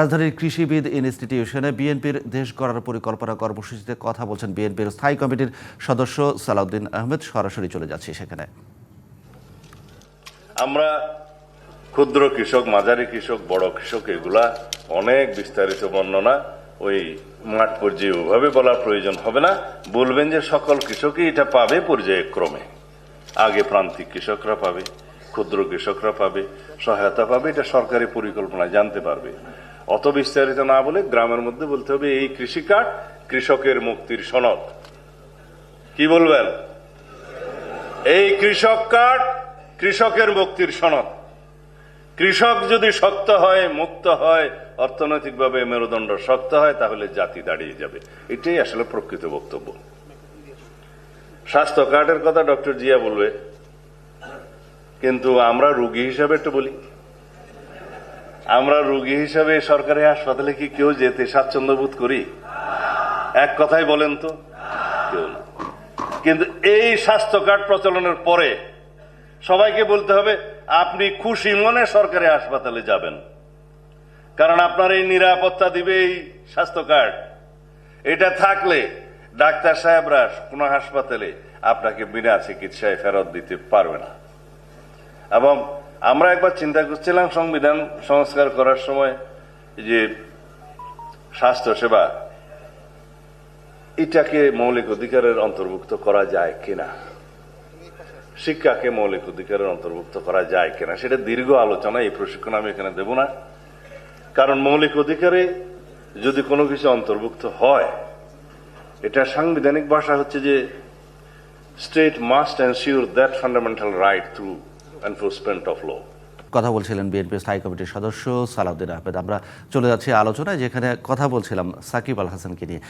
রাজধানীর কৃষিবিদ ইনস্টিটিউশনে বিএনপির দেশ গড়ার পরিকল্পনা কর্মসূচিতে কথা বলছেন বিএনপির স্থায়ী কমিটির সদস্য সালাউদ্দিন আহমেদ। সরাসরি চলে যাচ্ছি সেখানে। আমরা ক্ষুদ্র কৃষক, মাঝারি কৃষক, বড় কৃষক, এগুলা অনেক বিস্তারিত বর্ণনা ওই মাঠ পর্যায়ে ওভাবে বলার প্রয়োজন হবে না। বলবেন যে সকল কৃষকই এটা পাবে পর্যায়ক্রমে। আগে প্রান্তিক কৃষকরা পাবে, ক্ষুদ্র কৃষকরা পাবে, সহায়তা পাবে, এটা সরকারি পরিকল্পনা জানতে পারবে। অত বিস্তারিত না বলে গ্রামের মধ্যে বলতে হবে, এই কৃষি কার্ড কৃষকের মুক্তির সনদ। কি বলবেন? এই কৃষক কার্ড কৃষকের মুক্তির সনদ। কৃষক যদি শক্ত হয়, মুক্ত হয়, অর্থনৈতিকভাবে মেরুদণ্ড শক্ত হয়, তাহলে জাতি দাঁড়িয়ে যাবে। এটাই আসলে প্রকৃত বক্তব্য। স্বাস্থ্য কার্ডের কথা ডক্টর জিয়া বলবে। কিন্তু আমরা রুগী হিসাবে একটু বলি। আমরা রুগী হিসাবে সরকারি হাসপাতালে কি কেউ যেতে স্বাচ্ছন্দ্য বোধ করি? এক কথাই বলেন তো, কেউ না। কিন্তু এই স্বাস্থ্য কার্ড প্রচলনের পরে সবাইকে বলতে হবে, আপনি খুশি মনে সরকারি হাসপাতালে যাবেন। কারণ আপনার এই নিরাপত্তা দিবে এই স্বাস্থ্য কার্ড। এটা থাকলে ডাক্তার সাহেবরা কোন হাসপাতালে আপনাকে বিনা চিকিৎসায় ফেরত দিতে পারবে না। এবং আমরা একবার চিন্তা করছিলাম সংবিধান সংস্কার করার সময় যে স্বাস্থ্য সেবা, এটাকে মৌলিক অধিকারের অন্তর্ভুক্ত করা যায় কিনা? শিক্ষাকে মৌলিক অধিকারের অন্তর্ভুক্ত করা যায় কিনা? সেটা দীর্ঘ আলোচনা, এই প্রশিক্ষণ আমি এখানে দেব না। কারণ মৌলিক অধিকারে যদি কোনো কিছু অন্তর্ভুক্ত হয়, এটা সাংবিধানিক ভাষা হচ্ছে যে state must ensure that fundamental right through enforcement of law কথা বলছিলেন বিএনপি স্থায়ী কমিটির সদস্য সালাউদ্দিন আহমেদ। আমরা চলে যাচ্ছি আলোচনায়, যেখানে কথা বলছিলাম সাকিব আল হাসানকে নিয়ে।